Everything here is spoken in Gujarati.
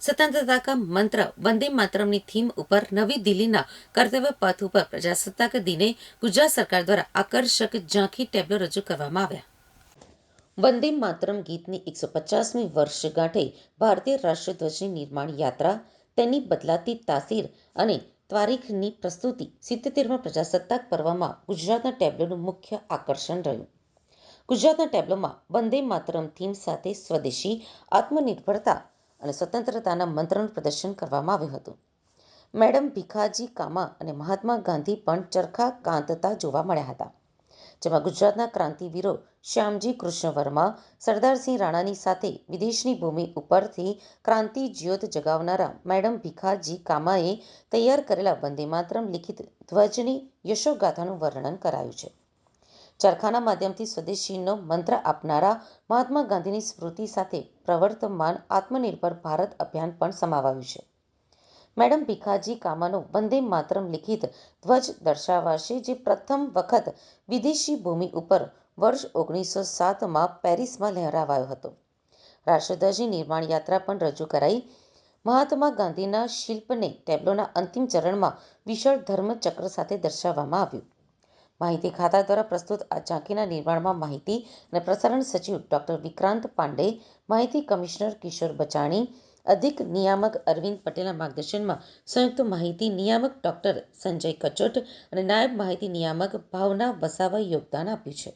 સ્વતંત્રતા કા મંત્ર, વંદે માતરમની થીમ ઉપર નવી દિલ્હીના કર્તવ્ય પથ ઉપર પ્રજાસત્તાક દિને ગુજરાત સરકાર દ્વારા આકર્ષક ઝાંખી ટેબ્લો રજૂ કરવામાં આવ્યા. વંદે માતરમ ગીતની એકસો પચાસમી વર્ષગાંઠે ભારતીય રાષ્ટ્રધ્વજની નિર્માણ યાત્રા, તેની બદલાતી તાસીર અને તારીખની પ્રસ્તુતિ સિત્તેરમાં પ્રજાસત્તાક પર્વમાં ગુજરાતના ટેબ્લોનું મુખ્ય આકર્ષણ રહ્યું. ગુજરાતના ટેબ્લોમાં વંદે માતરમ થીમ સાથે સ્વદેશી આત્મનિર્ભરતા અને સ્વતંત્રતાના મંત્રનું પ્રદર્શન કરવામાં આવ્યું હતું. મેડમ ભીખાજી કામા અને મહાત્મા ગાંધી પણ ચરખા કાંતતા જોવા મળ્યા હતા, જેમાં ગુજરાતના ક્રાંતિવીરો શ્યામજી કૃષ્ણ વર્મા સરદારસિંહ રાણાની સાથે વિદેશની ભૂમિ ઉપરથી ક્રાંતિ જ્યોત જગાવનારા મેડમ ભીખાજી કામાએ તૈયાર કરેલા વંદે માતરમ લિખિત ધ્વજની યશોગાથાનું વર્ણન કરાયું છે. ચરખાના માધ્યમથી સ્વદેશીનો મંત્ર આપનારા મહાત્મા ગાંધીની સ્મૃતિ સાથે પ્રવર્તમાન આત્મનિર્ભર ભારત અભિયાન પણ સમાવાયું છે. મેડમ ભીખાજી કામાનો વંદે માતરમ લિખિત ધ્વજ દર્શાવાશે જે પ્રથમ વખત વિદેશી ભૂમિ ઉપર વર્ષ ઓગણીસો સાતમાં પેરિસમાં લહેરાવાયો હતો. રાષ્ટ્રધ્વજની નિર્માણ યાત્રા પણ રજૂ કરાઈ. મહાત્મા ગાંધીના શિલ્પને ટેબ્લોના અંતિમ ચરણમાં વિશાળ ધર્મચક્ર સાથે દર્શાવવામાં આવ્યું. માહિતી ખાતા દ્વારા પ્રસ્તુત આ ઝાંકીના નિર્માણમાં માહિતી અને પ્રસારણ સચિવ ડોક્ટર વિક્રાંત પાંડે, માહિતી કમિશનર કિશોર બચાણી, અધિક નિયામક અરવિંદ પટેલના માર્ગદર્શનમાં સંયુક્ત માહિતી નિયામક ડોક્ટર સંજય કચોટ અને નાયબ માહિતી નિયામક ભાવના વસાવાએ યોગદાન આપ્યું છે.